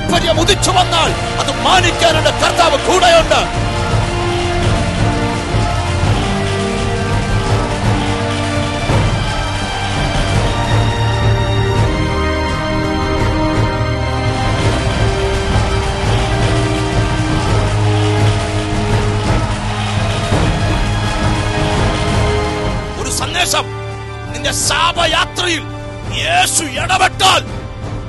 താല്പര്യം ഉദിച്ചു വന്നാൽ അത് മാനിക്കാനുള്ള കർത്താവ് കൂടെയുണ്ട്. സന്ദേശം. നിന്റെ ശാപയാത്രയിൽ യേശു ഇടപെട്ടാൽ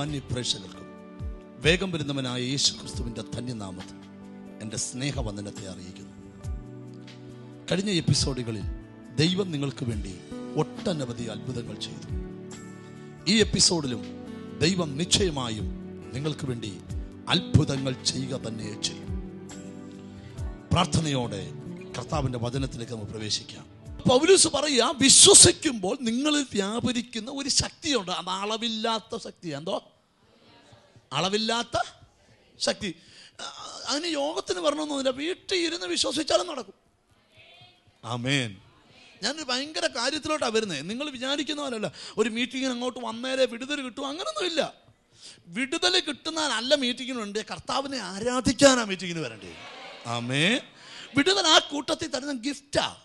എല്ലാ മാന്യ പ്രേക്ഷകർക്കും വേഗം വരുന്നവനായ യേശു ക്രിസ്തുവിന്റെ ധന്യനാമത്തിൽ എന്റെ സ്നേഹവന്ദനത്തെ അറിയിക്കുന്നു. കഴിഞ്ഞ എപ്പിസോഡുകളിൽ ദൈവം നിങ്ങൾക്ക് വേണ്ടി ഒട്ടനവധി അത്ഭുതങ്ങൾ ചെയ്തു. ഈ എപ്പിസോഡിലും ദൈവം നിശ്ചയമായും നിങ്ങൾക്ക് വേണ്ടി അത്ഭുതങ്ങൾ ചെയ്യുക തന്നെ ചെയ്യും. പ്രാർത്ഥനയോടെ കർത്താവിന്റെ വചനത്തിലേക്ക് നമുക്ക് പ്രവേശിക്കാം. പൗലൂസ് പറയുക വിശ്വസിക്കുമ്പോൾ നിങ്ങളിൽ വ്യാപരിക്കുന്ന ഒരു ശക്തിയുണ്ട്. അത് അളവില്ലാത്ത ശക്തി എന്തോ അളവില്ലാത്ത ശക്തി. അതിന് യോഗത്തിന് പറഞ്ഞൊന്നുമില്ല വീട്ടിൽ ഇരുന്ന് വിശ്വസിച്ചാലും നടക്കും. ആമേൻ. ഞാനൊരു ഭയങ്കര കാര്യത്തിലോട്ടാണ് വരുന്നത് നിങ്ങൾ വിചാരിക്കുന്ന പോലെയല്ല. ഒരു മീറ്റിങ്ങിന് അങ്ങോട്ട് വന്നേരെ വിടുതൽ കിട്ടും. അങ്ങനൊന്നുമില്ല. വിടുതൽ കിട്ടുന്നതല്ല മീറ്റിങ്ങിനുണ്ട് കർത്താവിനെ ആരാധിക്കാനാ മീറ്റിങ്ങിന് വരണ്ടേ ആമേ വിടുതൽ ആ കൂട്ടത്തിൽ തരുന്ന ഗിഫ്റ്റാ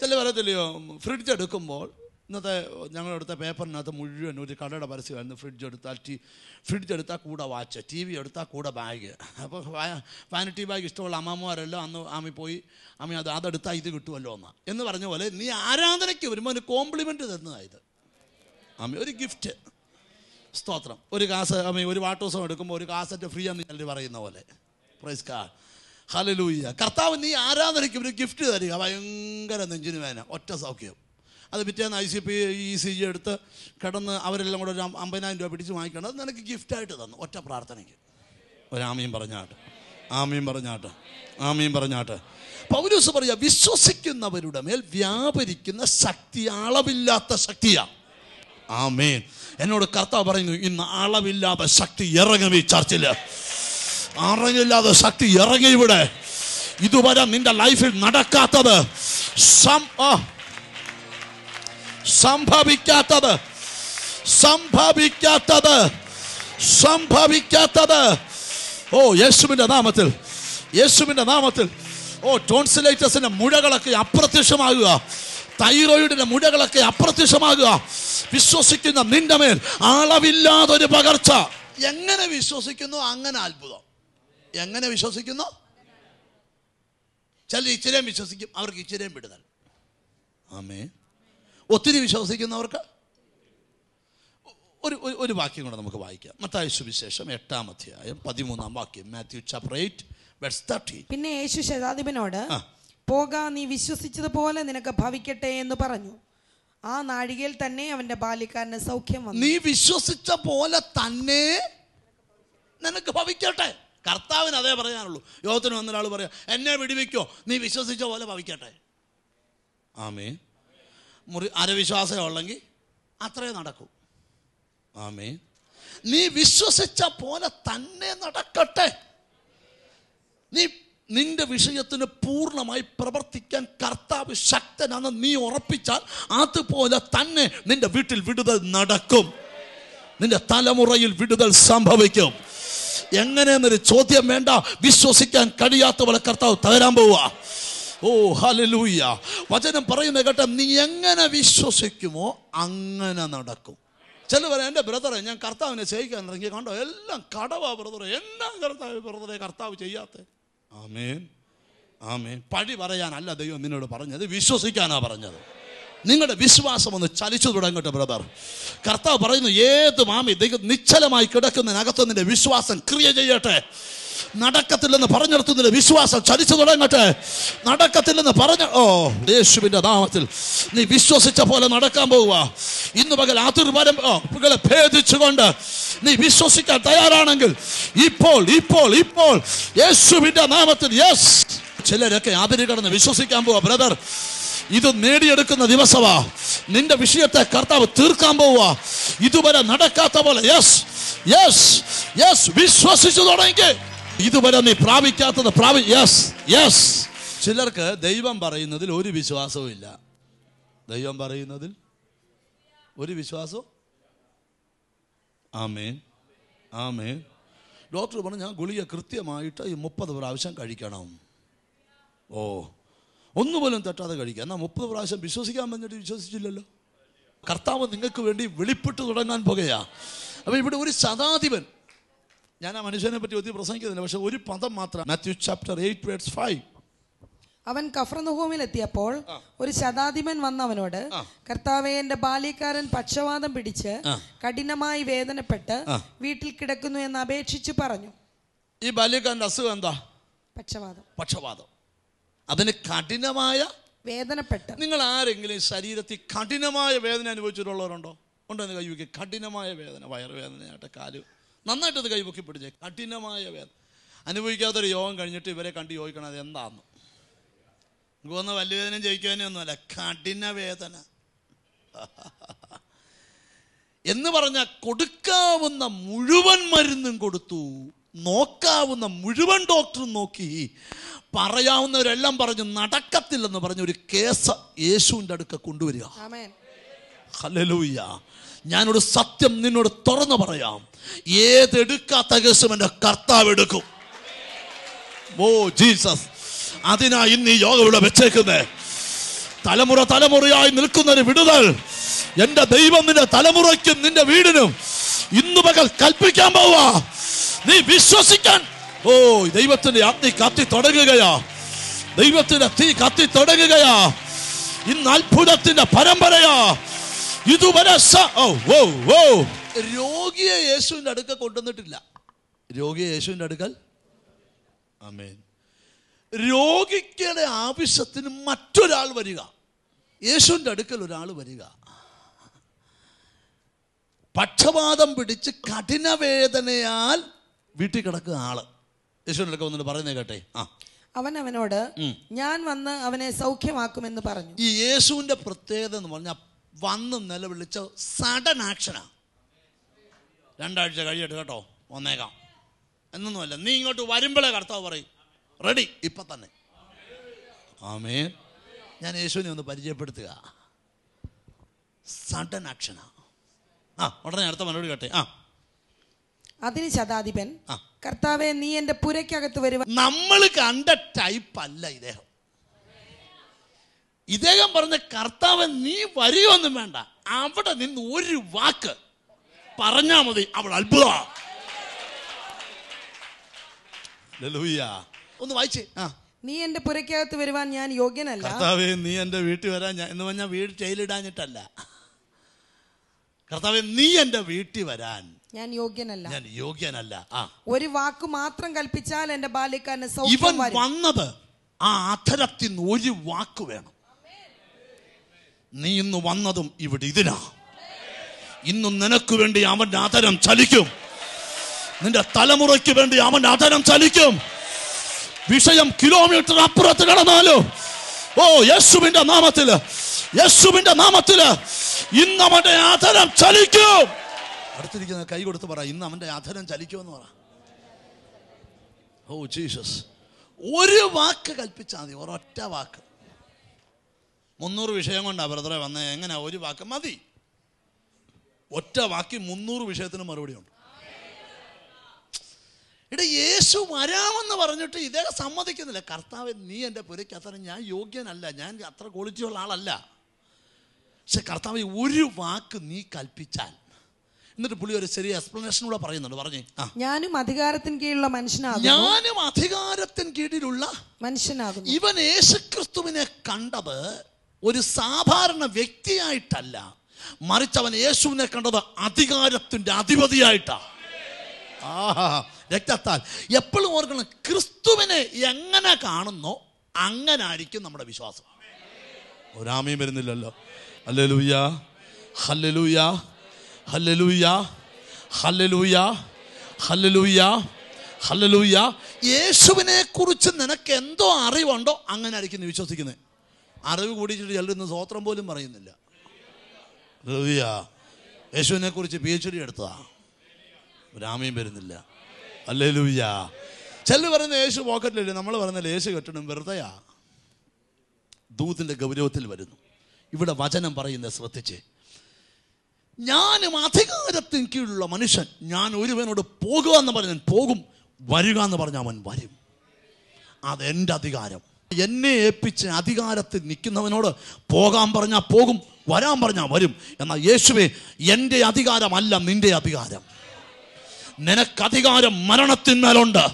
ചില പറയത്തില്ലയോ? ഫ്രിഡ്ജ് എടുക്കുമ്പോൾ ഇന്നത്തെ ഞങ്ങളെടുത്ത പേപ്പറിനകത്ത് മുഴുവൻ ഒരു കടയുടെ പരസ്യമായിരുന്നു. ഫ്രിഡ്ജ് എടുത്താൽ ടി ഫ്രിഡ്ജ് എടുത്താൽ കൂടെ വാച്ച് ടി വി എടുത്താൽ കൂടെ ബാഗ്. അപ്പോൾ വാനിറ്റി ബാഗ് ഇഷ്ടമുള്ള അമ്മമാരെല്ലാം അന്ന് ആമി പോയി ആമി അത് അതെടുത്താൽ ഇത് കിട്ടുമല്ലോ എന്നാ എന്ന് പറഞ്ഞ പോലെ നീ ആരാധനയ്ക്ക് വരുമ്പോൾ ഒരു കോംപ്ലിമെന്റ് തരുന്നതായത് ആമി ഒരു ഗിഫ്റ്റ് സ്തോത്രം. ഒരു കാസ് ആമി ഒരു വാട്ടോസം എടുക്കുമ്പോൾ ഒരു കാസറ്റ് ഫ്രീ എന്ന് ഞാൻ പറയുന്ന പോലെ. പ്രൈസ് കാ ഹലലൂയ്യ കർത്താവ് നീ ആരാധനയ്ക്ക് ഒരു ഗിഫ്റ്റ് തരിക. ഭയങ്കര നെഞ്ചിന് വേന ഒറ്റ സൗഖ്യം. അത് പിറ്റേന്ന് I C P E C G എടുത്ത് കിടന്ന് അവരെല്ലാം കൂടെ ഒരു അമ്പതിനായിരം രൂപ പിടിച്ച് വാങ്ങിക്കണം. അത് നിനക്ക് ഗിഫ്റ്റായിട്ട് തന്നു ഒറ്റ പ്രാർത്ഥനയ്ക്ക്. ഒരാമയും പറഞ്ഞാട്ട് ആമയും പറഞ്ഞാട്ട് ആമയും പറഞ്ഞാട്ട് പൗരൂസ് പറയാ വിശ്വസിക്കുന്നവരുടെ മേൽ വ്യാപരിക്കുന്ന ശക്തി അളവില്ലാത്ത ശക്തിയാ. ആമേൻ. എന്നോട് കർത്താവ് പറയുന്നു ഇന്ന് അളവില്ലാത്ത ശക്തി ഇറങ്ങും ഈ ചർച്ചിൽ ഇറങ്ങില്ലാതെ ശക്തി ഇറങ്ങി ഇവിടെ. ഇതുവരെ നിന്റെ ലൈഫിൽ നടക്കാത്തത് സം സംഭവിക്കാത്തത്. സംഭവിക്കാത്തത്. സംഭവിക്കാത്തത്. ഓ യേശുവിന്റെ നാമത്തിൽ. യേശുവിന്റെ നാമത്തിൽ. ഓ ടോൺസിലൈറ്റസിന്റെ മുഴകളൊക്കെ അപ്രത്യക്ഷമാകുക. തൈറോയിഡിന്റെ മുഴകളൊക്കെ അപ്രത്യക്ഷമാകുക. വിശ്വസിക്കുന്ന നിന്റെ മേൽ അളവില്ലാതൊരു പകർച്ച. എങ്ങനെ വിശ്വസിക്കുന്നു? അങ്ങനെ അത്ഭുതം. എങ്ങനെ വിശ്വസിക്കുന്നു? ചില ഇച്ചിരേം വിശ്വസിക്കും. അവർക്ക് ഇച്ചിരേം വിടുതൽ. ആമേ ഒത്തിരി വിശ്വസിക്കുന്നവർക്ക് ഒരു ഒരു- വാക്യം കൂടെ നമുക്ക് വായിക്കാം. മത്തായ സുവിശേഷം എട്ടാം അധ്യായം പതിമൂന്നാം വാക്യം. Matthew chapter eight verse thirteen പിന്നെ യേശു ശതാധിപനോട് പോക നീ വിശ്വസിച്ചതുപോലെ നിനക്ക് ഭവിക്കട്ടെ എന്ന് പറഞ്ഞു. ആ നാഴികയിൽ തന്നെ അവന്റെ ബാല്യക്കാരന് സൗഖ്യം വന്നു. നീ വിശ്വസിച്ച പോലെ തന്നെ നിനക്ക് ഭവിക്കട്ടെ. കർത്താവിന് അതേ പറയാനുള്ളൂ. യോഗത്തിന് വന്നൊരാൾ പറയാം എന്നെ വിടിവിക്കോ നീ വിശ്വസിച്ച പോലെ ഭവിക്കട്ടെ. ആമേ മുറി അരവിശ്വാസമുള്ളെങ്കിൽ അത്രേ നടക്കൂ. ആമേ നീ വിശ്വസിച്ച പോലെ തന്നെ നടക്കട്ടെ. നീ നിന്റെ വിഷയത്തിന് പൂർണമായി പ്രവർത്തിക്കാൻ കർത്താവ് ശക്തനാണ് നീ ഉറപ്പിച്ചാൽ അതുപോലെ തന്നെ നിന്റെ വീട്ടിൽ വിടുതൽ നടക്കും. നിന്റെ തലമുറയിൽ വിടുതൽ സംഭവിക്കും. എങ്ങനെയെന്നൊരു ചോദ്യം വേണ്ട. വിശ്വസിക്കാൻ കഴിയാത്തവളെ കർത്താവ് തകരാൻ പോവുക. ഓ ഹലലൂയ വചനം പറയുന്ന കേട്ട നീ എങ്ങനെ വിശ്വസിക്കുമോ അങ്ങനെ നടക്കും. ചില പറയാം എന്റെ ബ്രദറെ ഞാൻ കർത്താവിനെ ചെയ്യിക്കാൻ ഇറങ്ങി. കണ്ടോ? എല്ലാം കടവാ ബ്രദറെ. എന്നാ കർത്താവ് ബ്രദറെ കർത്താവ് ചെയ്യാത്ത? ആമേൻ. ആമേൻ. പഴി പറയാനല്ല ദൈവം നിന്നോട് പറഞ്ഞത്. വിശ്വസിക്കാനാ പറഞ്ഞത്. നിങ്ങളുടെ വിശ്വാസം ഒന്ന് ചലിച്ചു തുടങ്ങട്ടെ ബ്രദർ. കർത്താവ് പറയുന്നു ഏത് മാമി ദൈവം നിശ്ചലമായി കിടക്കുന്നതിനകത്ത് നിന്റെ വിശ്വാസം ക്രിയ ചെയ്യട്ടെ. നടക്കത്തില്ലെന്ന് പറഞ്ഞിടത്തുന്നില്ല വിശ്വാസം ചലിച്ചു തുടങ്ങട്ടെ. നടക്കത്തില്ലെന്ന് പറഞ്ഞ ഓ യേശുവിന്റെ നാമത്തിൽ നീ വിശ്വസിച്ച പോലെ നടക്കാൻ പോവുക. ഇന്ന് പകൽ കളെ ഭേദിച്ചുകൊണ്ട് നീ വിശ്വസിക്കാൻ തയ്യാറാണെങ്കിൽ ഇപ്പോൾ ഇപ്പോൾ ഇപ്പോൾ യേശുവിന്റെ നാമത്തിൽ യെസ്. ചിലരൊക്കെ അതിര് കടന്ന് വിശ്വസിക്കാൻ പോവാ ബ്രദർ. ഇത് നേടിയെടുക്കുന്ന ദിവസമാ. നിന്റെ വിഷയത്തെ കർത്താവ് തീർക്കാൻ പോവുക. ഇതുവരെ നടക്കാത്ത പോലെ യെസ് യെസ് യെസ് വിശ്വസിച്ചു തുടങ്ങി. ഇതുവരെ നീ പ്രാപിക്കാത്തത് പ്രാപി യെസ് യെസ് ചിലർക്ക് ദൈവം പറയുന്നതിൽ ഒരു വിശ്വാസവും ഇല്ല. ദൈവം പറയുന്നതിൽ ഒരു വിശ്വാസവും ആമേൻ. ആമേൻ. ഡോക്ടർ പറഞ്ഞു ഞാൻ ഗുളിക കൃത്യമായിട്ട് ഈ മുപ്പത് പ്രാവശ്യം കഴിക്കണം. ഓ ഒന്നുപോലും തെറ്റാതെ കഴിക്കാം എന്നാൽ മുപ്പത് പ്രാവശ്യം വിശ്വസിക്കാൻ പറഞ്ഞിട്ട് വിശ്വസിച്ചില്ലല്ലോ? കർത്താവ് നിങ്ങൾക്ക് വേണ്ടി വെളിപ്പെട്ട് തുടങ്ങാൻ പോകയാ അപ്പോൾ ഇവിടെ ഒരു ശതാധിപൻ ഞാൻ ആ മനുഷ്യനെ പറ്റി ഒത്തിരി പ്രസംഗിക്കുന്നില്ല പക്ഷെ ഒരു പദം മാത്രം Matthew chapter eight words five അവൻ കഫ്രനുഹൂമിൽ എത്തിയപ്പോൾ ഒരു ശതാധിപൻ വന്നവനോട്. കർത്താവെ എന്റെ ബാല്യക്കാരൻ പക്ഷവാതം പിടിച്ച് കഠിനമായി വേദനപ്പെട്ട് വീട്ടിൽ കിടക്കുന്നു എന്ന് അപേക്ഷിച്ച് പറഞ്ഞു. ഈ ബാല്യക്കാരന്റെ അസുഖം എന്താ? പക്ഷവാതം. പക്ഷവാദം അതിന് കഠിനമായ വേദനപ്പെട്ട്. നിങ്ങൾ ആരെങ്കിലും ശരീരത്തിൽ കഠിനമായ വേദന അനുഭവിച്ചിട്ടുള്ളവരുണ്ടോ? ഉണ്ടോ എന്ന് കഠിനമായ വേദന വയറുവേദനയായിട്ട് കാൽ നന്നായിട്ട് അത് കൈവക്കി പിടിച്ചേ. കഠിനമായ വേദന. അനുഭവിക്കാത്തൊരു യോഗം കഴിഞ്ഞിട്ട് ഇവരെ കണ്ട് ചോദിക്കണം അത് എന്താന്ന്? നമുക്ക് വന്ന വലിയ വേദന ജയിക്കാനൊന്നുമല്ല കഠിന വേദന. എന്ന് പറഞ്ഞ കൊടുക്കാവുന്ന മുഴുവൻ മരുന്നും കൊടുത്തു നോക്കാവുന്ന മുഴുവൻ ഡോക്ടറും നോക്കി പറയാവുന്നവരെല്ലാം പറഞ്ഞു നടക്കത്തില്ലെന്ന് പറഞ്ഞ ഒരു കേസ് യേശുവിന്റെ അടുക്ക കൊണ്ടുവരിക. ഹലലൂയ്യ ഞാനൊരു സത്യം നിന്നോട് തുറന്നു പറയാം. ഏതെടുക്കാത്ത കേസും എന്റെ കർത്താവ് എടുക്കും. Oh Jesus. അതിനാ ഇന്ന് ഈ യോഗം ഇവിടെ വെച്ചേക്കുന്നേ. തലമുറ തലമുറയായി നിൽക്കുന്ന ഒരു വിടുതൽ. എന്റെ ദൈവം നിന്റെ തലമുറയ്ക്കും നിന്റെ വീടിനും ഇന്ന് പകൽ കൽപ്പിക്കാൻ പോവാ. നീ വിശ്വസിക്കാൻ. ഓ ദൈവത്തിന്റെ അഗ്നി കത്തി തുടങ്ങുകയാ. ദൈവത്തിന്റെ തീ കത്തി തുടങ്ങുകയാ. ഇന്ന് അത്ഭുതത്തിന്റെ പരമ്പരയാ. ഇതുവരെ രോഗിയെ യേശുവിന്റെ അടുക്കൽ കൊണ്ടുവന്നിട്ടില്ല. രോഗിയെ യേശുവിന്റെ അടുക്കൽ? ആമേൻ. രോഗിക്കയുടെ ആവശ്യത്തിന് മറ്റൊരാൾ വരിക. യേശുവിന്റെ അടുക്കൽ ഒരാൾ വരിക. പക്ഷപാതം പിടിച്ച് കഠിനവേദനയാൽ വീട്ടിൽ കിടക്കുന്ന ആൾ. യേശുവിന്റെ അടുക്കൽ വന്നിട്ട് പറയുന്നേ കേട്ടെ. ആ. അവൻ അവനോട് ഞാൻ വന്ന് അവനെ സൗഖ്യമാക്കുമെന്ന് പറഞ്ഞു. ഈ യേശുവിന്റെ പ്രത്യേകത എന്ന് പറഞ്ഞാൽ വന്ന് നിലവിളിച്ച സഡൻ ആക്ഷനാ രണ്ടാഴ്ച കഴിയട്ടെ കേട്ടോ വന്നേക്കാം. എന്നൊന്നുമല്ല നീ ഇങ്ങോട്ട് വരുമ്പോഴേ കർത്താവ് പറയും. റെഡി ഇപ്പം തന്നെ. ആമേ ഞാൻ യേശുവിനെ ഒന്ന് പരിചയപ്പെടുത്തുക. സഡൻ ആക്ഷനാ ആ. ഉടനെ അടുത്ത മറുപടി കേട്ടെ. ആ. അതിന് ശതാധിപൻ. കർത്താവെ നീ എന്റെ പുരയ്ക്കകത്ത് വരുവാൻ നമ്മൾ കണ്ട ടൈപ്പ് അല്ല ഇദ്ദേഹം. ഇദ്ദേഹം പറഞ്ഞ കർത്താവ് നീ വരികയൊന്നും വേണ്ട. അവിടെ നിന്ന് ഒരു വാക്ക് പറഞ്ഞാ മതി അവൾ അത്ഭുത ഒന്ന് വായിച്ചേ. ആ. നീ എന്റെ പുരയ്ക്കകത്ത് വരുവാൻ ഞാൻ യോഗ്യനല്ല. കർത്താവേ നീ എന്റെ വീട്ടിൽ വരാൻ ഞാൻ എന്ന് പറഞ്ഞാൽ വീട് ടൈലിടാഞ്ഞിട്ടല്ല കർത്താവെ നീ എന്റെ വീട്ടിൽ വരാൻ ഞാൻ യോഗ്യനല്ല. ഞാൻ യോഗ്യനല്ല. ആ. ഒരു വാക്ക് മാത്രം കൽപ്പിച്ചാൽ എന്റെ ബാല്യക്കാരന് ഇവൻ സൗഖ്യം വന്നത് ആ അധരത്തിൽ നിന്ന് ഒരു വാക്ക് വേണം. നീ ഇന്ന് വന്നതും ഇവിടെ ഇതിനാ. ഇന്നും നിനക്ക് വേണ്ടി അവന്റെ അധരം ചലിക്കും. നിന്റെ തലമുറയ്ക്ക് വേണ്ടി അവന്റെ അധരം ചലിക്കും. വിഷയം കിലോമീറ്റർ അപ്പുറത്ത് കടന്നാലോ? ഓ യേശുവിന്റെ നാമത്തിൽ യേശുവിന്റെ നാമത്തിൽ ഇന്ന് അവന്റെ അധരം ചലിക്കും. അടുത്തിരിക്കുന്ന കൈ കൊടുത്ത് പറ ഇന്ന് അവന്റെ അധരം ചലിക്കുമെന്ന് പറ. Oh Jesus. ഒരു വാക്ക് കൽപ്പിച്ചാൽ മതി ഒരൊറ്റ വാക്ക്. മുന്നൂറ് വിഷയം കൊണ്ടാണ് ബ്രദറെ വന്നത് എങ്ങനെ? ഒരു വാക്ക് മതി. ഒറ്റ വാക്കി മുന്നൂറ് വിഷയത്തിന് മറുപടി ഉണ്ട്. ഇവിടെ യേശു വരാമെന്ന് പറഞ്ഞിട്ട് ഇദ്ദേഹം സമ്മതിക്കുന്നില്ല. കർത്താവ് നീ എന്റെ പുരയ്ക്ക് അത്ര ഞാൻ യോഗ്യനല്ല. ഞാൻ അത്ര ക്വാളിറ്റി ഉള്ള ആളല്ല. പക്ഷെ കർത്താവ് ഒരു വാക്ക് നീ കൽപ്പിച്ചാൽ. എന്നിട്ട് പുള്ളി ഒരു ചെറിയ എക്സ്പ്ലനേഷൻ കൂടെ പറയുന്നുണ്ട്. പറഞ്ഞു. ഞാനും അധികാരത്തിൻ കീഴിലുള്ള മനുഷ്യനാകുന്നു. ഞാനും അധികാരത്തിൻ കീഴിലുള്ള മനുഷ്യനാകും ഇവൻ യേശുക്രിസ്തുവിനെ കണ്ടത് ഒരു സാധാരണ വ്യക്തിയായിട്ടല്ല. മറിച്ച് അവൻ യേശുവിനെ കണ്ടത് അധികാരത്തിന്റെ അധിപതിയായിട്ടാണ് ആഹാ രക്തത്താൽ. എപ്പോഴും ഓർക്കണം ക്രിസ്തുവിനെ എങ്ങനെ കാണുന്നോ അങ്ങനെ ആയിരിക്കും നമ്മുടെ വിശ്വാസം. ഒരാമയും വരുന്നില്ലല്ലോ. Hallelujah hallelujah hallelujah hallelujah hallelujah hallelujah. യേശുവിനെ കുറിച്ച് നിനക്ക് എന്തോ അറിവുണ്ടോ അങ്ങനെ ആയിരിക്കും വിശ്വസിക്കുന്നത്. അറിവ് കൂടിച്ചിട്ട് ചിലരൊന്നും സ്വോത്രം പോലും പറയുന്നില്ല. ഹല്ലേലൂയ. യേശുവിനെ കുറിച്ച് പി എച്ച് ഡി എടുത്തതാ ഒരാമയും വരുന്നില്ല. അല്ലേ ഹല്ലേലൂയ. ചിലർ പറയുന്ന യേശു പോക്കറ്റിലില്ല. നമ്മൾ പറയുന്നില്ല യേശു കെട്ടണം വെറുതെയാ. ദൂതിന്റെ ഗൗരവത്തിൽ വരുന്നു. ഇവിടെ വചനം പറയുന്നത് ശ്രദ്ധിച്ച്. ഞാനും അധികാരത്തിന് കീഴിലുള്ള മനുഷ്യൻ. ഞാൻ ഒരുവനോട് പോകുക എന്ന് പറഞ്ഞാൽ പോകും. വരിക എന്ന് പറഞ്ഞാൽ അവൻ വരും. അതെന്റെ അധികാരം. എന്നെ ഏൽപ്പിച്ച് അധികാരത്തിൽ നിൽക്കുന്നവനോട് പോകാൻ പറഞ്ഞാൽ പോകും വരാൻ പറഞ്ഞാൽ വരും. എന്നാൽ യേശുവേ എന്റെ അധികാരമല്ല നിന്റെ അധികാരം. നിനക്കധികാരം മരണത്തിന്മേലുണ്ട്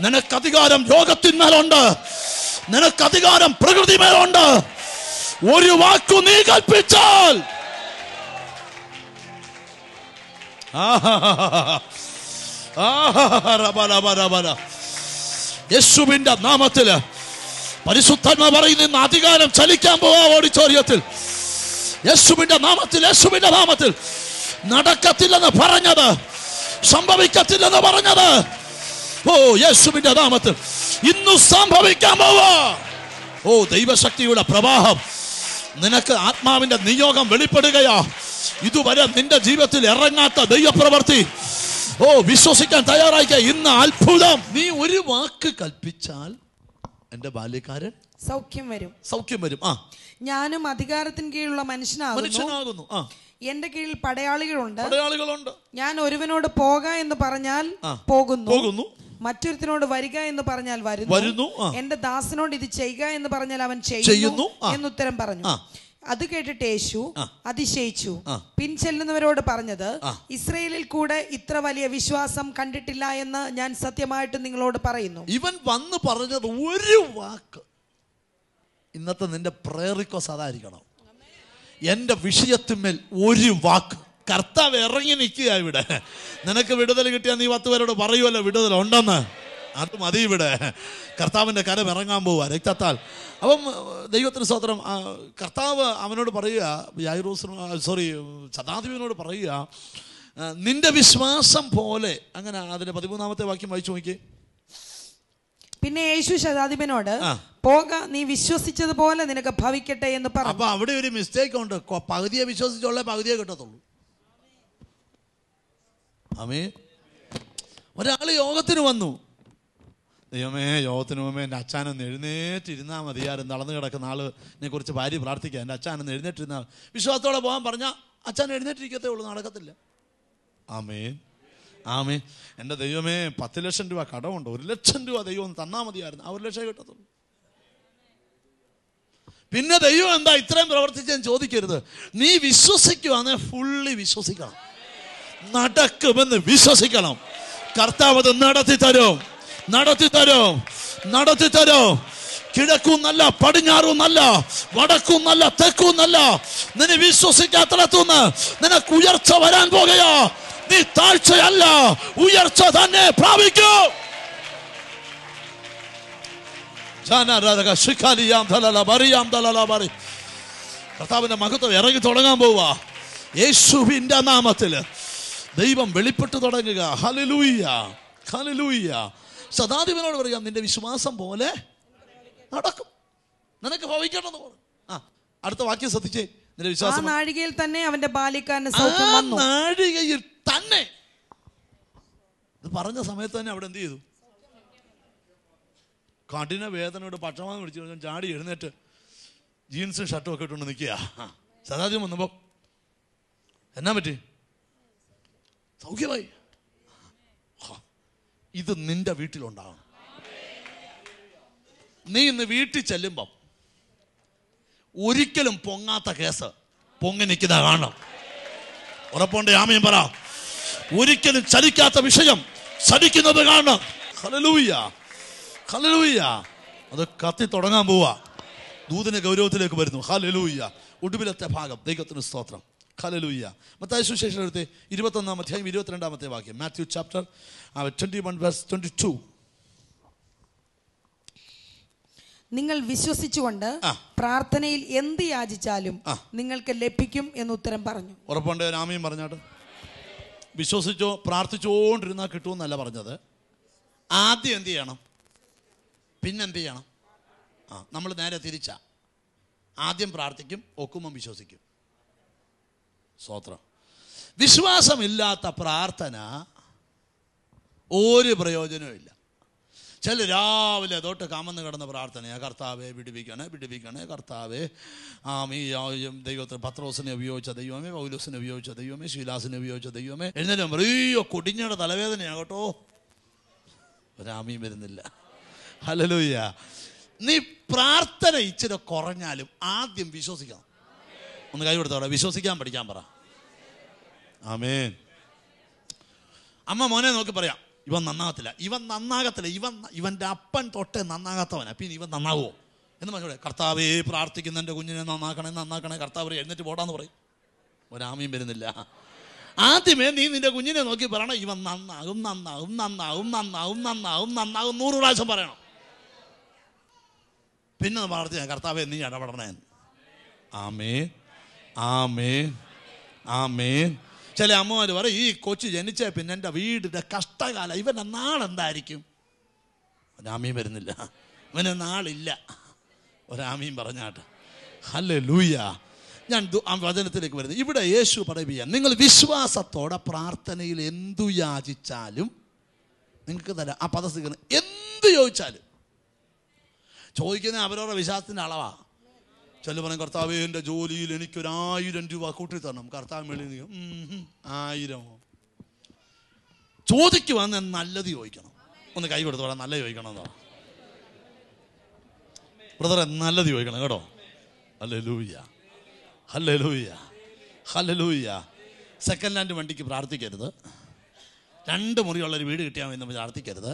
നിനക്കധികാരം രോഗത്തിന്മേലുണ്ട് നിനക്കധികാരം പ്രകൃതി മേലുണ്ട്. ഒരു വാക്കു നീ കൽപ്പിച്ചാൽ. ആഹാ ആഹാ യേശുവിന്റെ നാമത്തിൽ പരിശുദ്ധന്മ പറയുന്ന ഇന്ന് അധികാരം ചലിക്കാൻ പോവാ ഓഡിറ്റോറിയത്തിൽ. യേശുവിന്റെ നാമത്തിൽ യേശുവിന്റെ നാമത്തിൽ. നടക്കത്തില്ലെന്ന് പറഞ്ഞത് സംഭവിക്കത്തില്ലെന്ന് പറഞ്ഞത്. ഓ യേശുവിന്റെ നാമത്തിൽ. ഇന്നു സംഭവിക്കാൻ പോവാ. ഓ ദൈവശക്തിയുടെ പ്രവാഹം. നിനക്ക് ആത്മാവിന്റെ നിയോഗം വെളിപ്പെടുകയാ. ഇതുവരെ നിന്റെ ജീവിതത്തിൽ ഇറങ്ങാത്ത ദൈവപ്രവർത്തി ഓ വിശ്വസിക്കാൻ തയ്യാറായിക്ക. ഇന്ന് അത്ഭുതം. നീ ഒരു വാക്ക് കൽപ്പിച്ചാൽ എന്റെ ബാല്യക്കാരൻ? സൗഖ്യം വരും. സൗഖ്യം വരും. ആ. ഞാനും അധികാരത്തിന് കീഴിലുള്ള മനുഷ്യനാകുന്നു. മനുഷ്യനാകുന്നു. ആ. എന്റെ കീഴിൽ പടയാളികളുണ്ട്. പടയാളികളുണ്ട്. ഞാൻ ഒരുവനോട് പോക എന്ന് പറഞ്ഞാൽ പോകുന്നു. പോകുന്നു. മറ്റൊരുത്തിനോട് വരിക എന്ന് പറഞ്ഞാൽ വരുന്നു, വരുന്നു. എന്റെ ദാസനോട് ഇത് ചെയ്യുക എന്ന് പറഞ്ഞാൽ അവൻ ചെയ്യുന്നു, എന്ന് ഉത്തരം എന്നുത്തരം പറഞ്ഞു. അത് കേട്ടിട്ട് യേശു അതിശയിച്ചു. പിൻചെല്ലുന്നവരോട് പറഞ്ഞത്. ഇസ്രയേലിൽ കൂടെ ഇത്ര വലിയ വിശ്വാസം കണ്ടിട്ടില്ല എന്ന് ഞാൻ സത്യമായിട്ട് നിങ്ങളോട് പറയുന്നു. ഇവൻ വന്ന് പറഞ്ഞത് ഒരു വാക്ക്. ഇന്നത്തെ നിന്റെ പ്രേറിക്കോസ് അതായിരിക്കണം. എന്റെ വിഷയത്തിന്മേൽ ഒരു വാക്ക്. കർത്താവ് ഇറങ്ങി നിൽക്കുക ഇവിടെ. നിനക്ക് വിടുതൽ കിട്ടിയാൽ നീ പത്ത് പേരോട് പറയുമല്ലോ വിടുതൽ ഉണ്ടെന്ന്. അത് മതി ഇവിടെ. കർത്താവിന്റെ കരം ഇറങ്ങാൻ പോവുക രക്തത്താൽ. അപ്പം ദൈവത്തിന് സ്വത്രം കർത്താവ് അവനോട് പറയുക യായിറോസിന് സോറി ശതാധിപനോട് പറയുക നിന്റെ വിശ്വാസം പോലെ. അങ്ങനെ അതിന്റെ പതിമൂന്നാമത്തെ വാക്യം വായിച്ചു നോക്കി പിന്നെ യേശു ശതാധിപനോട്. പോക നീ വിശ്വസിച്ചതുപോലെ നിനക്ക് ഭവിക്കട്ടെ എന്ന് പറഞ്ഞു. അപ്പൊ അവിടെ ഒരു മിസ്റ്റേക്ക് ഉണ്ട്. പകുതിയെ വിശ്വസിച്ചുള്ള പകുതിയെ കിട്ടത്തുള്ളൂ. അമേ ഒരാൾ യോഗത്തിന് വന്നു. ദൈവമേ യോഗത്തിന് മുമ്പേ എന്റെ അച്ഛനൊന്ന് എഴുന്നേറ്റിരുന്നാൽ മതിയായിരുന്നു നടന്നു കിടക്കുന്ന ആളിനെ കുറിച്ച് ഭാര്യ പ്രാർത്ഥിക്കുക. എന്റെ അച്ഛനൊന്ന് എഴുന്നേറ്റിരുന്നാൽ വിശ്വാസത്തോടെ പോകാൻ പറഞ്ഞാൽ അച്ഛൻ എഴുന്നേറ്റിരിക്കത്തേ ഉള്ളൂ നടക്കത്തില്ല. ആമേ ആമേ എന്റെ ദൈവമേ പത്ത് ലക്ഷം രൂപ കടമുണ്ട്. ഒരു ലക്ഷം രൂപ ദൈവം തന്നാൽ മതിയായിരുന്നു. ആ ഒരു ലക്ഷം കിട്ടത്തുള്ളൂ. പിന്നെ ദൈവം എന്താ ഇത്രയും പ്രവർത്തിച്ചെന്ന് ചോദിക്കരുത്. നീ വിശ്വസിക്കുവാന്നെ ഫുള്ളി വിശ്വസിക്കണം. നടക്കുമെന്ന് വിശ്വസിക്കണം. കർത്താവ് അത് നടത്തി തരും നടത്തി തരും നടത്തി തരും വടക്കും നല്ല തെക്കും നല്ല. നിന്നെ വിശ്വസിക്കാത്തടത്തുനിന്ന് നിനക്ക് ഉയർച്ച വരാൻ പോകുകയാ. നീ താഴ്ചയല്ല ഉയർച്ച തന്നെ പ്രാപിക്കൂ. കർത്താവിന്റെ മഹത്വം ഇറങ്ങി തുടങ്ങാൻ പോവാ. യേശുവിന്റെ നാമത്തിൽ ദൈവം വെളിപ്പെട്ടു തുടങ്ങുക. ഹലലൂയ്യ ഹലലൂയ്യ സദാധിപനോട് പറയാം നിന്റെ വിശ്വാസം പോലെ നടക്കും. നിനക്ക് ഭവിക്കണമെന്ന് പറഞ്ഞു. ആ അടുത്ത വാക്യം ശ്രദ്ധിച്ചേ. നിന്റെ വിശ്വാസം നാഴികയിൽ തന്നെ അവന്റെ നാഴികയിൽ തന്നെ. ഇത് പറഞ്ഞ സമയത്ത് തന്നെ അവിടെ എന്ത് ചെയ്തു? കഠിന വേദനയോട് പക്ഷമാന്ന് പിടിച്ചു ചാടി എഴുന്നേറ്റ് ജീൻസും ഷർട്ടും ഒക്കെ ഇട്ടുകൊണ്ട് നിൽക്കുക സദാദ്യം വന്നപ്പോ എന്നാ പറ്റി? സൗഖ്യമായി. ഇത് നിന്റെ വീട്ടിലുണ്ടാകണം. നീ ഇന്ന് വീട്ടിൽ ചെല്ലുമ്പം ഒരിക്കലും പൊങ്ങാത്ത കേസ് പൊങ്ങി നിൽക്കുന്ന കാണണം. ഉറപ്പുണ്ട് ആമയും പറ. ഒരിക്കലും ചലിക്കാത്ത വിഷയം ചലിക്കുന്നത് കാണണം. ഹലലൂയ്യ ഹലലൂയ്യ അത് കത്തി തുടങ്ങാൻ പോവാ. ദൂതിന്റെ ഗൗരവത്തിലേക്ക് വരുന്നു. ഹലലൂയ്യ ഒടുവിലത്തെ ഭാഗം ദൈവത്തിന് സ്തോത്രം. ഹലലൂയ്യ മത്തായ സുശേഷം എടുത്ത് ഇരുപത്തൊന്നാം അധ്യായം ഇരുപത്തിരണ്ടാമത്തെ വാക്യം. Matthew chapter twenty one verse twenty two നിങ്ങൾ വിശ്വസിച്ചുകൊണ്ട് പ്രാർത്ഥനയിൽ എന്ത് യാചിച്ചാലും നിങ്ങൾക്ക് ലഭിക്കും എന്ന് ഉത്തരം പറഞ്ഞു. ഉറപ്പുണ്ട് രാമയും പറഞ്ഞാട്ട്. വിശ്വസിച്ചോ പ്രാർത്ഥിച്ചുകൊണ്ടിരുന്നാൽ കിട്ടുമെന്നല്ല പറഞ്ഞത്. ആദ്യം എന്ത് ചെയ്യണം? പിന്നെന്ത് ചെയ്യണം? ആ നമ്മൾ നേരെ തിരിച്ചാ. ആദ്യം പ്രാർത്ഥിക്കും ഒക്കുമ്പം വിശ്വസിക്കും. സ്വത്രം വിശ്വാസമില്ലാത്ത പ്രാർത്ഥന ഒരു പ്രയോജനവും ഇല്ല. ചില രാവിലെ തൊട്ട് കമന്ന് കിടന്ന പ്രാർത്ഥനയാണ് കർത്താവെ പിടിപ്പിക്കണേ പിടിപ്പിക്കണേ കർത്താവെ. ആ മീ ദൈവത്തിന് പത്രോസിനെ ഉപയോഗിച്ച ദൈവമേ പൗലോസിനെ ഉപയോഗിച്ച ദൈവമേ ശീലാസിനെ ഉപയോഗിച്ച ദൈവമേ. എഴുന്നേലും റീയോ കൊടിഞ്ഞയുടെ തലവേദനയാണ് കേട്ടോ. രാമീ വരുന്നില്ല. ഹലലൂയ്യ നീ പ്രാർത്ഥന ഇച്ചിരി കുറഞ്ഞാലും ആദ്യം വിശ്വസിക്കണം. ഒന്ന് കൈ കൊടുത്തോടെ. വിശ്വസിക്കാൻ പഠിക്കാൻ പറ. ആമേൻ. അമ്മ മോനെ നോക്കി പറയാം. ഇവൻ നന്നാകത്തില്ല. ഇവൻ നന്നാകത്തില്ല. ഇവൻ ഇവന്റെ അപ്പൻ തൊട്ടേ നന്നാകാത്തവനാ. പിന്നെ ഇവൻ നന്നാകുമോ എന്ന് പറഞ്ഞൂടെ. കർത്താവേ പ്രാർത്ഥിക്കുന്ന എന്റെ കുഞ്ഞിനെ നന്നാക്കണേ നന്നാക്കണേ. കർത്താവ് എഴുന്നേറ്റ് പോടാന്ന് പറയും. ഒരാമയും വരുന്നില്ല. ആദ്യമേ നീ നിന്റെ കുഞ്ഞിനെ നോക്കി പറയണം. ഇവൻ നന്നാകും നന്നാകും നന്നാകും നന്നാകും നന്നാകും നന്നാകും നൂറ് പ്രാവശ്യം പറയണം. പിന്നെ പ്രാർത്ഥിക്കാം. കർത്താവെ നീ ഇടപെടണേ. ആമേ ആമേ ആമേ ചില അമ്മമാർ പറയും ഈ കൊച്ചു ജനിച്ച പിന്നെ എന്റെ വീടിന്റെ കഷ്ടകാലം ഇവന്റെ നാളെന്തായിരിക്കും? ഒരാമീൻ വരുന്നില്ല. ഇവന് നാളില്ല. ഒരാമീൻ പറഞ്ഞാട്ട് ഹല്ലേ ലൂയ ഞാൻ വചനത്തിലേക്ക് വരുന്നത് ഇവിടെ യേശു പറയുക നിങ്ങൾ വിശ്വാസത്തോടെ പ്രാർത്ഥനയിൽ എന്തു യാചിച്ചാലും നിങ്ങൾക്ക് തരാം. ആ പദസ്ഥിതി എന്ത് ചോദിച്ചാലും. ചോദിക്കുന്ന അവരവരുടെ വിശ്വാസത്തിന്റെ അളവാ. ചില പറയും കർത്താവ് എന്റെ ജോലിയിൽ എനിക്കൊരായിരം രൂപ കൂട്ടി തരണം കർത്താവ് മേളിൽ ആയിരമോ? ചോദിക്കുവാന്ന് നല്ലത് ചോദിക്കണം. ഒന്ന് കൈ കൊടുത്ത് പറയാം നല്ല ചോദിക്കണം എന്നാ ബ്രദറെ നല്ലത് ചോദിക്കണം കേട്ടോ. അല്ലേ ലൂയ്യ ഹല്ലേ ലൂയ്യ ലൂയ്യ സെക്കൻഡ് ഹാൻഡ് വണ്ടിക്ക് പ്രാർത്ഥിക്കരുത്. രണ്ട് മുറിയുള്ളൊരു വീട് കിട്ടിയാൽ മതി പ്രാർത്ഥിക്കരുത്.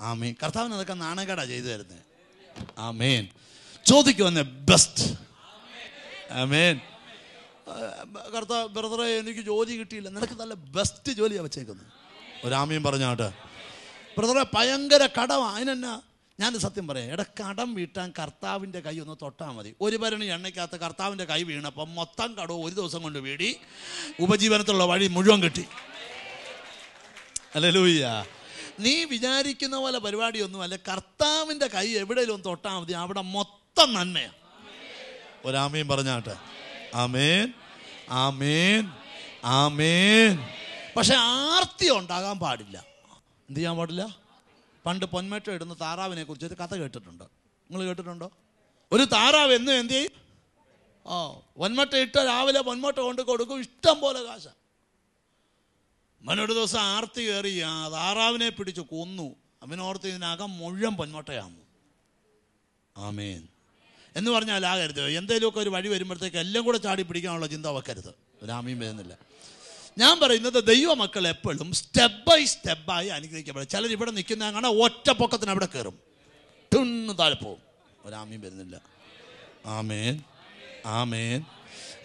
ആമീൻ. കർത്താവിന് അതൊക്കെ നാണക്കേടാ ചെയ്തു തരുന്നത് ആമേൻ. ചോദിക്കുവന്നെ ബെസ്റ്റ് ആമേൻ. കർത്ത ബ്രദറെ എനിക്ക് ജോലി കിട്ടിയില്ല. നിനക്ക് നല്ല ബെസ്റ്റ് ജോലിയാണ് വെച്ചേക്കുന്നത്. ഒരാമയും പറഞ്ഞാട്ട് ബ്രദറെ ഭയങ്കര കടമാണ് അതിനെന്നാ? ഞാൻ സത്യം പറയാം. എടാ കടം വീട്ടാൻ കർത്താവിന്റെ കൈ ഒന്ന് തൊട്ടാൽ മതി. ഒരു ഭരണി എണ്ണയ്ക്കകത്ത് കർത്താവിന്റെ കൈ വീണപ്പം മൊത്തം കടവും ഒരു ദിവസം കൊണ്ട് വീടി. ഉപജീവനത്തിലുള്ള വഴി മുഴുവൻ കിട്ടി. അല്ലൂയ്യ നീ വിചാരിക്കുന്ന പോലെ പരിപാടിയൊന്നും അല്ല കർത്താവിന്റെ കൈ എവിടെയെങ്കിലും ഒന്ന് തൊട്ടാൽ മതി. അവിടെ മൊത്തം നന്മയാണ് ഒരാമയും പറഞ്ഞാട്ടെ. ആമേൻ. ആമേൻ. ആമേൻ. പക്ഷെ ആർത്തി ഉണ്ടാകാൻ പാടില്ല. എന്ത് ചെയ്യാൻ പാടില്ല? പണ്ട് പൊന്മേറ്റ ഇടുന്ന താറാവിനെ കുറിച്ച് ഒരു കഥ കേട്ടിട്ടുണ്ട്. നിങ്ങൾ കേട്ടിട്ടുണ്ടോ? ഒരു താറാവ് എന്നും എന്ത് ചെയ്യും? ഓ പൊന്മട്ട ഇട്ട രാവിലെ പൊന്മട്ട കൊണ്ട് കൊടുക്കും. ഇഷ്ടം പോലെ കാശ. മനൊരു ദിവസം ആർത്തി കയറി ആ താറാവിനെ പിടിച്ച് കൊന്നു. അവനോർത്ത് ഇതിനകം മുഴുവൻ പൊന്മട്ടയാമു ആമേൻ. എന്ന് പറഞ്ഞാൽ ആകരുത്. എന്തെങ്കിലുമൊക്കെ ഒരു വഴി വരുമ്പോഴത്തേക്ക് എല്ലാം കൂടെ ചാടി പിടിക്കാനുള്ള ചിന്ത വെക്കരുത്. ഒരാമയും വരുന്നില്ല. ഞാൻ പറയുന്നത് ദൈവ മക്കൾ എപ്പോഴും സ്റ്റെപ്പ് ബൈ സ്റ്റെപ്പായി അനുഗ്രഹിക്കപ്പെടും. ചിലർ ഇവിടെ നിൽക്കുന്ന അങ്ങനെ ഒറ്റ പൊക്കത്തിന് അവിടെ കയറും. ടുന്ന് താഴെ പോവും. ഒരാമയും വരുന്നില്ല. ആമേൻ. ആമേൻ.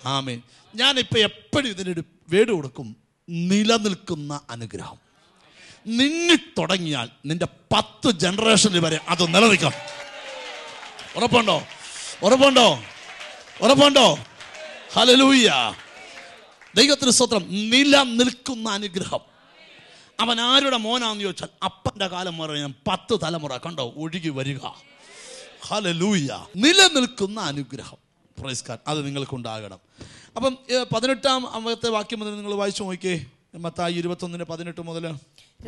ആമേൻ. ഞാനിപ്പോൾ എപ്പോഴും ഇതിനൊരു വേട് കൊടുക്കും. നിലനിൽക്കുന്ന അനുഗ്രഹം. നിന്നി തുടങ്ങിയാൽ നിന്റെ പത്ത് ജനറേഷനിൽ വരെ അത് നിലനിൽക്കാം ഉറപ്പുണ്ടോ? ഉറപ്പുണ്ടോ? ഉറപ്പുണ്ടോ? ഹലലൂയ ദൈവത്തിന് സ്വത്രം നിലനിൽക്കുന്ന അനുഗ്രഹം. അവൻ ആരുടെ മോനാന്ന് ചോദിച്ചാൽ അപ്പന്റെ കാലം മുറ പത്ത് തലമുറ കണ്ടോ? ഒഴുകി വരിക. ഹലലൂയ നിലനിൽക്കുന്ന അനുഗ്രഹം. പ്രൈസ്കാർ അത് നിങ്ങൾക്കുണ്ടാകണം. അപ്പം പതിനെട്ടാം അമ്പത്തെ വാക്യം മുതൽ നിങ്ങൾ വായിച്ചു നോക്കിയേ. മത്തായി ഇരുപത്തൊന്നിന് പതിനെട്ട് മുതൽ.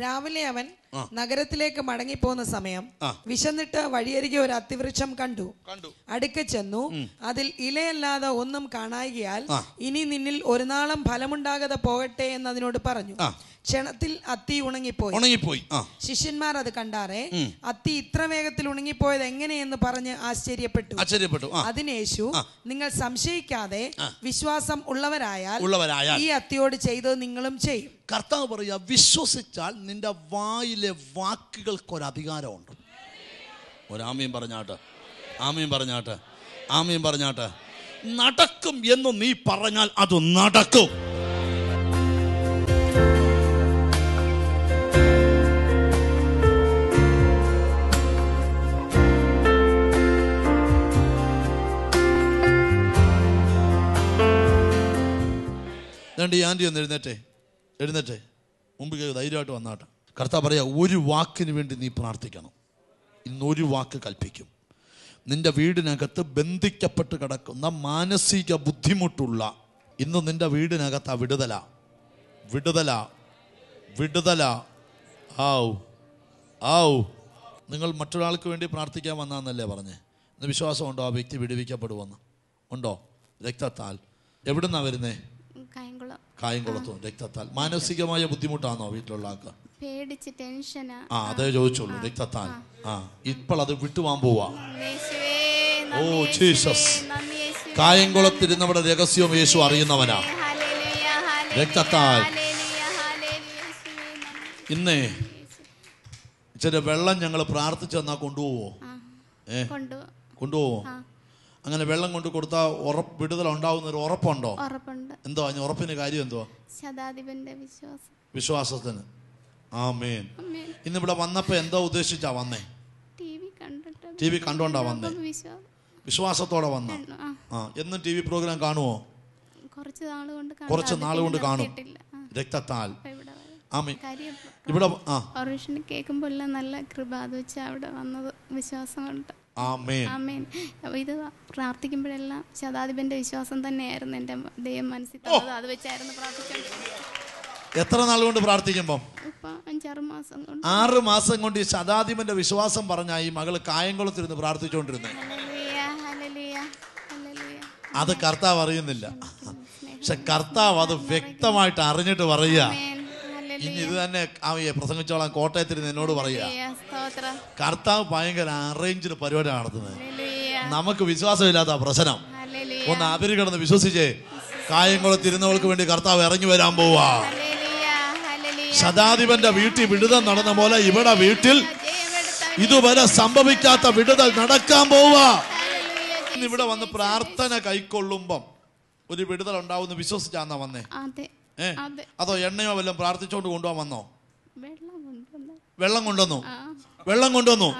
രാവിലെ അവൻ നഗരത്തിലേക്ക് മടങ്ങി പോകുന്ന സമയം വിശന്നിട്ട് വഴിയരികെ ഒരു അത്തിവൃക്ഷം കണ്ടു. കണ്ടു. അടുക്ക ചെന്നു. അതിൽ ഇലയല്ലാതെ ഒന്നും കാണായികയാൽ ഇനി നിന്നിൽ ഒരു നാളും ഫലമുണ്ടാകാതെ പോകട്ടെ എന്ന് അതിനോട് പറഞ്ഞു. ക്ഷണത്തിൽ അത്തി ഉണങ്ങിപ്പോയി. ഉണങ്ങിപ്പോയി. ശിഷ്യന്മാർ അത് കണ്ടാറേ. അത്തി ഇത്ര വേഗത്തിൽ ഉണങ്ങിപ്പോയത് എങ്ങനെയെന്ന് പറഞ്ഞ് ആശ്ചര്യപ്പെട്ടു. ആശ്ചര്യപ്പെട്ടു. അതിനേശു നിങ്ങൾ സംശയിക്കാതെ വിശ്വാസം ഉള്ളവരായാൽ ഉള്ളവരായാൽ ഈ അത്തിയോട് ചെയ്തത് നിങ്ങളും ചെയ്യും. കർത്താവ് പറയുക വിശ്വസിച്ചാൽ നിന്റെ വായിലെ വാക്കുകൾക്കൊരു അധികാരമുണ്ട് ഒരാമയും പറഞ്ഞാട്ട് ആമയും പറഞ്ഞാട്ട് ആമയും പറഞ്ഞാട്ട് നടക്കും എന്ന് നീ പറഞ്ഞാൽ അത് നടക്കും. രണ്ട് ഈ ആന്റി ഒന്ന് എഴുന്നേറ്റേ. എഴുന്നേറ്റേ. മുമ്പ് ധൈര്യമായിട്ട് വന്നാട്ടെ. കർത്താവ് പറയാ ഒരു വാക്കിന് വേണ്ടി നീ പ്രാർത്ഥിക്കണം. ഇന്നൊരു വാക്ക് കൽപ്പിക്കും. നിന്റെ വീടിനകത്ത് ബന്ധിക്കപ്പെട്ട് കിടക്കുന്ന മാനസിക ബുദ്ധിമുട്ടുള്ള ഇന്ന് നിന്റെ വീടിനകത്ത് ആ വിടുതല. വിടുതല. വിടുതല. ആവ് ആവ് നിങ്ങൾ മറ്റൊരാൾക്ക് വേണ്ടി പ്രാർത്ഥിക്കാൻ വന്നാന്നല്ലേ പറഞ്ഞേ? ഇന്ന് വിശ്വാസമുണ്ടോ? ആ വ്യക്തി വിടുവിക്കപ്പെടുമെന്ന് ഉണ്ടോ? രക്തത്താൽ. എവിടുന്നാണ് വരുന്നേ? കായംകുളം. കായംകുളത്തും? രക്തത്താൽ. മാനസികമായ ബുദ്ധിമുട്ടാണോ വീട്ടിലുള്ള ആൾക്ക് പേടിച്ച് ടെൻഷനാ ആ. അതേ ചോദിച്ചോളൂ രക്തത്താൽ. ആ. ഇപ്പോൾ അത് വിട്ടുവാൻ പോവാ. ഓ, ജീസസ്. കായംകുളത്തിരുന്നവരുടെ രഹസ്യവും യേശു അറിയുന്നവനാ. രക്തത്താൽ. ഇന്നേ ഇച്ചിരി വെള്ളം ഞങ്ങൾ പ്രാർത്ഥിച്ചു തന്നാ കൊണ്ടുപോവോ? ഏ? കൊണ്ടു കൊണ്ടുപോവോ. അങ്ങനെ വെള്ളം കൊണ്ട് കൊടുത്താൽ ഉറപ്പ് വിടുതൽ ഉണ്ടാവുന്ന ഒരു ഉറപ്പുണ്ടോ? ഉറപ്പുണ്ട്. എന്തോ അതിന് ഉറപ്പിന് കാര്യം എന്തോ ശതാധിപന്റെ വിശ്വാസം. വിശ്വാസത്തിന്. ആമേൻ. ഇന്ന് ഇന്നിവിടെ വന്നപ്പോ എന്തോ ഉദ്ദേശിച്ചാ വന്നേ? ടി വി കണ്ടോണ്ടാ വന്നേ? വിശ്വാസം വിശ്വാസത്തോടെ വന്ന. ആ. എന്നും ടി വി പ്രോഗ്രാം കാണുമോ കുറച്ച് നാൾ കൊണ്ട് കാണും. രക്തത്താൽ. ഇവിടെ ഇവിടെ കേൾക്കുമ്പോൾ നല്ല കൃപ അത് വെച്ചാ അവിടെ വന്നത് വിശ്വാസം കൊണ്ട്. ഇത് പ്രാർത്ഥിക്കുമ്പോഴെല്ലാം ശതാധിപന്റെ വിശ്വാസം തന്നെയായിരുന്നു എന്റെ ദൈവം മനസ്സിൽ തന്നത്. അത് വെച്ചായിരുന്നു പ്രാർത്ഥിച്ചോണ്ടിരുന്നത്. എത്ര നാൾ കൊണ്ട് പ്രാർത്ഥിക്കുമ്പം? അഞ്ചാറ് മാസം കൊണ്ട്. ആറ് മാസം കൊണ്ട് ഈ ശതാധിപന്റെ വിശ്വാസം പറഞ്ഞ ഈ മകൾ കായംകുളത്തിരുന്ന് പ്രാർത്ഥിച്ചുകൊണ്ടിരുന്നത്. അത് കർത്താവ് അറിയുന്നില്ല. പക്ഷെ കർത്താവ് അത് വ്യക്തമായിട്ട് അറിഞ്ഞിട്ട് പറയുക. ഇനി ഇത് തന്നെ ആ പ്രസംഗിച്ചോളാം. കോട്ടയത്തിരുന്ന് എന്നോട് പറയുക. കർത്താവ് ഭയങ്കര അറേഞ്ച്ഡ് പരിപാടി നടത്തുന്നത്. നമുക്ക് വിശ്വാസമില്ലാത്ത പ്രശ്നം. ഒന്ന് അവർ കിടന്ന് വിശ്വസിച്ചേ. കായംകുളത്തിരുന്നവർക്ക് വേണ്ടി കർത്താവ് ഇറങ്ങി വരാൻ പോവാ. ശതാധിപന്റെ വീട്ടിൽ വിടുതൽ നടന്ന പോലെ ഇവിടെ വീട്ടിൽ ഇതുവരെ സംഭവിക്കാത്ത വിടുതൽ നടക്കാൻ പോവാ. ഇവിടെ വന്ന് പ്രാർത്ഥന കൈക്കൊള്ളുമ്പം ഒരു വിടുതൽ ഉണ്ടാവുമെന്ന് വിശ്വസിച്ചാന്നാ വന്നേ. അതെ ഏ? അതെ. അതോ എണ്ണയോ വല്ലതും പ്രാർത്ഥിച്ചോണ്ട് കൊണ്ടുപോകാൻ വന്നോ? വെള്ളം കൊണ്ടുവന്നു. വെള്ളം കൊണ്ടുവന്നു.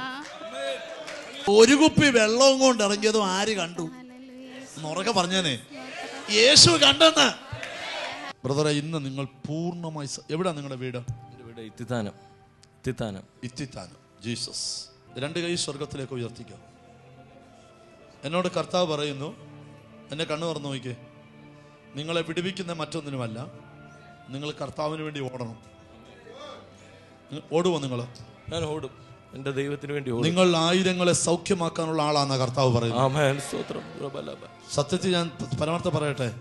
ഒരു കുപ്പി വെള്ളവും കൊണ്ട് ഇറങ്ങിയതും ആര് കണ്ടു? ഉറക്കെ പറഞ്ഞേനെ. യേശു കണ്ടെന്ന്. ബ്രദറെ ഇന്ന് നിങ്ങൾ പൂർണമായി എവിടാ നിങ്ങളുടെ വീട്? വീട് ഇത്തിത്താനം. ഇത്തിത്താനം. ഇത്തിത്താനം. ജീസസ്. രണ്ട് കൈ സ്വർഗത്തിലേക്ക് ഉയർത്തിക്കോ. എന്നോട് കർത്താവ് പറയുന്നു എന്നെ കണ്ണു തുറന്നു നോക്കിക്കേ. നിങ്ങളെ വിടുവിക്കുന്ന മറ്റൊന്നിനുമല്ല നിങ്ങൾ കർത്താവിന് വേണ്ടി ഓടണം. ഓടുമോ നിങ്ങൾ ഞാൻ ഓടും. എന്റെ ദൈവത്തിന് വേണ്ടി നിങ്ങൾ ആയിരങ്ങളെ സൗഖ്യമാക്കാനുള്ള ആളാണ് കർത്താവ് പറയുന്നത്. സത്യത്തിൽ ഞാൻ പരമാർത്ഥ പറയട്ടെ?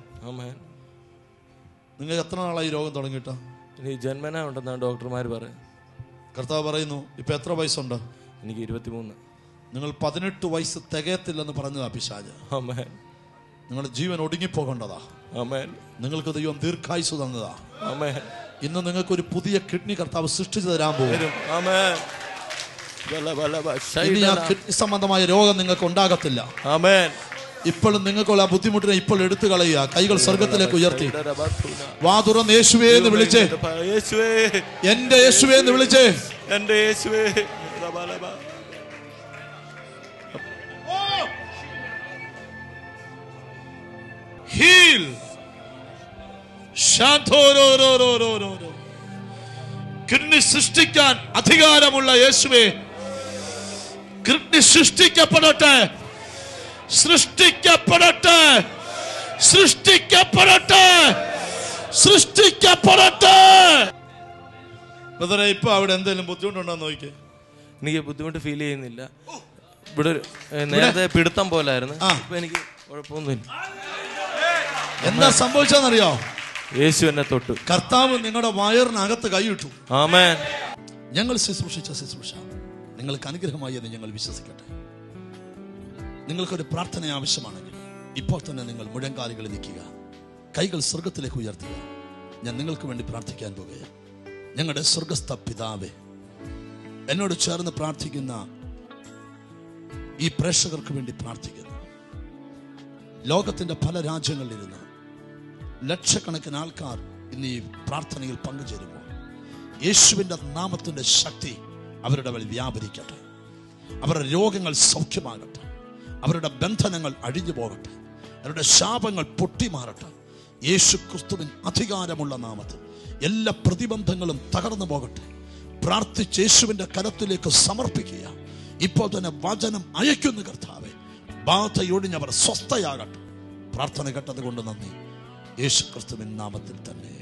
നിങ്ങൾ എത്ര നാളായി രോഗം തുടങ്ങിയിട്ട്? ഇനി ജന്മന ഉണ്ടെന്നാണ് ഡോക്ടർമാർ പറയുന്നത്. കർത്താവ് പറയുന്നു ഇപ്പൊ എത്ര വയസ്സുണ്ട്? എനിക്ക് ഇരുപത്തിമൂന്ന്. നിങ്ങൾ പതിനെട്ട് വയസ്സ് തികയത്തില്ലെന്ന് പറഞ്ഞതാ പിശാജ്. നിങ്ങളുടെ ജീവൻ ഒടുങ്ങിപ്പോകേണ്ടതാ. നിങ്ങൾക്ക് ദൈവം ദീർഘായുസ് തന്നതാ. ഇന്ന് നിങ്ങൾക്ക് ഒരു പുതിയ കിഡ്നി കർത്താവ് സൃഷ്ടിച്ചു തരാൻ പോകും വരും ആമേൻ ബല, ബല, ബ. ഇനി ആ കിഡ്നി സംബന്ധമായ രോഗം നിങ്ങൾക്ക് ഉണ്ടാകത്തില്ല. ആമേൻ. ഇപ്പോഴും നിങ്ങൾക്കുള്ള ആ ബുദ്ധിമുട്ടിനെ ഇപ്പോൾ എടുത്തു കളയുക. കൈകൾ സ്വർഗത്തിലേക്ക് ഉയർത്തി. വാ തുറന്ന് യേശുവേ എന്ന് വിളിച്ചേ. യേശുവേ. എന്റെ യേശുവേ എന്ന് വിളിച്ചേ. എന്റെ യേശുവേ. ഹീൽ. കിഡ്നി സൃഷ്ടിക്കാൻ അധികാരമുള്ള യേശുവേ കിഡ്നി സൃഷ്ടിക്കപ്പെടട്ടെ. സൃഷ്ടിക്കപ്പെടട്ടെ. സൃഷ്ടിക്കപ്പെടട്ടെ. സൃഷ്ടിക്കപ്പെടട്ടെ. ബ്രദറെ ഇപ്പൊ അവിടെ എന്തെങ്കിലും ബുദ്ധിമുട്ടുണ്ടോ നോക്കി എനിക്ക് ബുദ്ധിമുട്ട് ഫീൽ ചെയ്യുന്നില്ല. ഇവിടെ ഒരു, നേരത്തെ പിടുത്തം പോലായിരുന്നു. ആ. ഇപ്പൊ എനിക്ക് കുഴപ്പമൊന്നുമില്ല. എന്താ സംഭവിച്ചതെന്നറിയോ? യേശു എന്നെ തൊട്ടു. കർത്താവ് നിങ്ങളുടെ വയറിനകത്ത് കൈയിട്ടു. ആമേൻ. ഞങ്ങൾ ശുശ്രൂഷിച്ച ശുശ്രൂഷ. നിങ്ങൾക്ക് അനുഗ്രഹമായി എന്ന് ഞങ്ങൾ വിശ്വസിക്കട്ടെ. നിങ്ങൾക്കൊരു പ്രാർത്ഥന ആവശ്യമാണെങ്കിൽ ഇപ്പോൾ തന്നെ നിങ്ങൾ മുഴങ്കാലുകളിൽ നിൽക്കുക. കൈകൾ സ്വർഗത്തിലേക്ക് ഉയർത്തുക. ഞാൻ നിങ്ങൾക്ക് വേണ്ടി പ്രാർത്ഥിക്കാൻ പോകുകയാണ്. ഞങ്ങളുടെ സ്വർഗസ്ഥ പിതാവേ എന്നോട് ചേർന്ന് പ്രാർത്ഥിക്കുന്ന ഈ പ്രേക്ഷകർക്ക് വേണ്ടി പ്രാർത്ഥിക്കുന്നു. ലോകത്തിന്റെ പല രാജ്യങ്ങളിലിരുന്ന് ലക്ഷക്കണക്കിന് ആൾക്കാർ ഇന്ന് ഈ പ്രാർത്ഥനയിൽ പങ്കുചേരുമ്പോൾ യേശുവിന്റെ നാമത്തിന്റെ ശക്തി അവരുടെ മേൽ വ്യാപരിക്കട്ടെ. അവരുടെ രോഗങ്ങൾ സൗഖ്യമാകട്ടെ. അവരുടെ ബന്ധനങ്ങൾ അഴിഞ്ഞു പോകട്ടെ. അവരുടെ ശാപങ്ങൾ പൊട്ടിമാറട്ടെ. യേശു ക്രിസ്തുവിൻ അധികാരമുള്ള നാമത്തിൽ എല്ലാ പ്രതിബന്ധങ്ങളും തകർന്നു പോകട്ടെ. പ്രാർത്ഥിച്ച് യേശുവിന്റെ കരത്തിലേക്ക് സമർപ്പിക്കുക. ഇപ്പോൾ തന്നെ വചനം അയക്കുന്നു കർത്താവെ. ബാധയൊടിഞ്ഞവർ സ്വസ്ഥയാകട്ടെ. പ്രാർത്ഥന കേട്ടത് കൊണ്ട് നന്ദി. യേശു ക്രിസ്തുവിൻ നാമത്തിൽ തന്നെ.